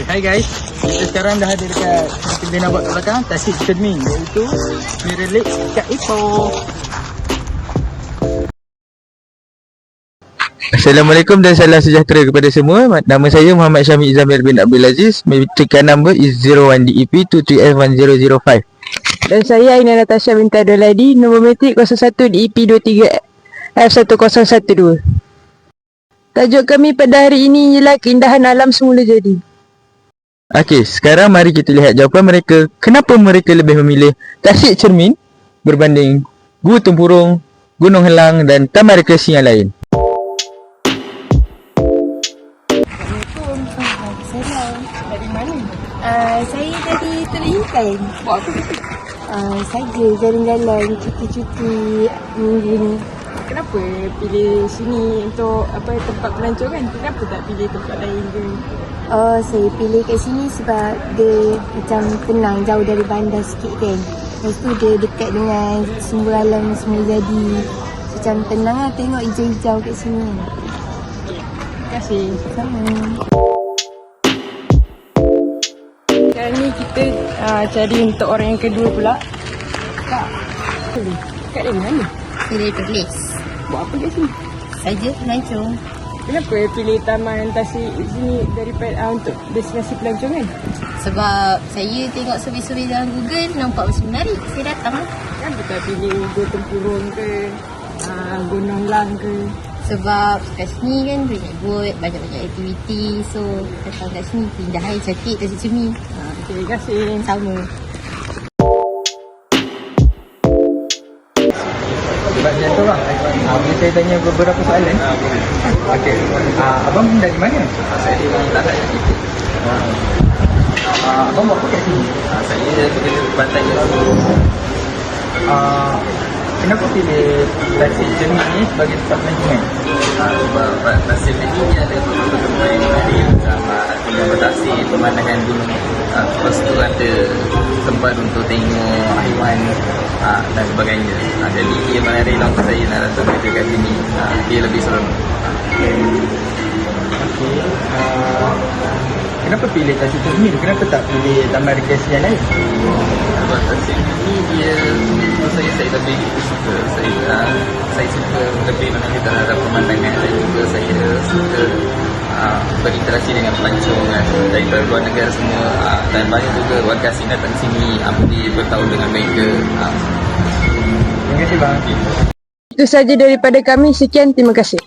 Okay, hi guys. Kita sekarang dah ada dekat kita nak buat kat belakang Tasik Cermin iaitu Mirror Lake kat Ipoh. Assalamualaikum dan salam sejahtera kepada semua. Nama saya Muhammad Syamil Zamir bin Abdul Aziz. Matrikan number is E 01DEP 23F1005. Dan saya Aina Natasha binti Abdul Hadi, nombor metrik 01 DEP 23 F1012. Tajuk kami pada hari ini ialah keindahan alam semula jadi. Okey, sekarang mari kita lihat jawapan mereka. Kenapa mereka lebih memilih Tasik Cermin berbanding Gua Tempurung, Gunung Helang dan taman rekreasi yang lain? Dari mana? Uh, saya dari Telinkan. Buat apa? Uh, saja jalan-jalan, cuti-cuti minggu ni. Kenapa pilih sini untuk apa tempat pelancongan? Kenapa tak pilih tempat lain ke? Oh, saya pilih kat sini sebab dia macam tenang, jauh dari bandar sikit kan. Lepas tu dia dekat dengan sumber alam semula jadi. Macam tenang lah tengok hijau-hijau kat sini. Terima kasih. Sama. Sekarang ni kita uh, cari untuk orang yang kedua pula. Kak, Kak dari mana? Dari Perlis. Buat apa kat sini? Saja pelancong. Kenapa pilih Taman Tasik sini daripada uh, untuk destinasi pelancongan? Sebab saya tengok survey-survey dalam Google nampak macam menarik. Saya datang lah. Kenapa tak pilih Gua Tempurung ke uh, Gunung Lang ke? Sebab kat sini kan banyak buat, banyak-banyak aktiviti. So, datang kat sini keindahan cantik Tasik Cermin. Uh, terima kasih. Sama. Saya tanya beberapa soalan? Okey. Ah, abang dari mana? Saya di Lahad Ah, abang buat apa kat sini? Saya bekerja di pantai Ah, kenapa pilih Tasik Cermin ni sebagai tempat pelancongan? Sebab Tasik ini dia ada beberapa yang menarik Sama gunung bertasik, pemandangan gunung Ah, Lepas tu ada tempat untuk tengok haiwan ah, dan sebagainya Ah, Jadi dia menarik lah untuk saya nak datang kerja kat sini Ah, Dia lebih seram Okey. Ah, kenapa pilih Tasik Cermin? Kenapa tak pilih taman rekreasi yang lain? Sebab Tasik ini dia Menurut saya saya lebih suka Saya uh, saya suka lebih menangis terhadap pemandangan Dan juga saya suka uh, berinteraksi dengan pelancong kan, Daripada luar negara semua uh, Dan banyak juga warga asing datang sini uh, Pergi bertahu dengan mereka uh, Terima kasih bang. Itu saja daripada kami. Sekian, terima kasih.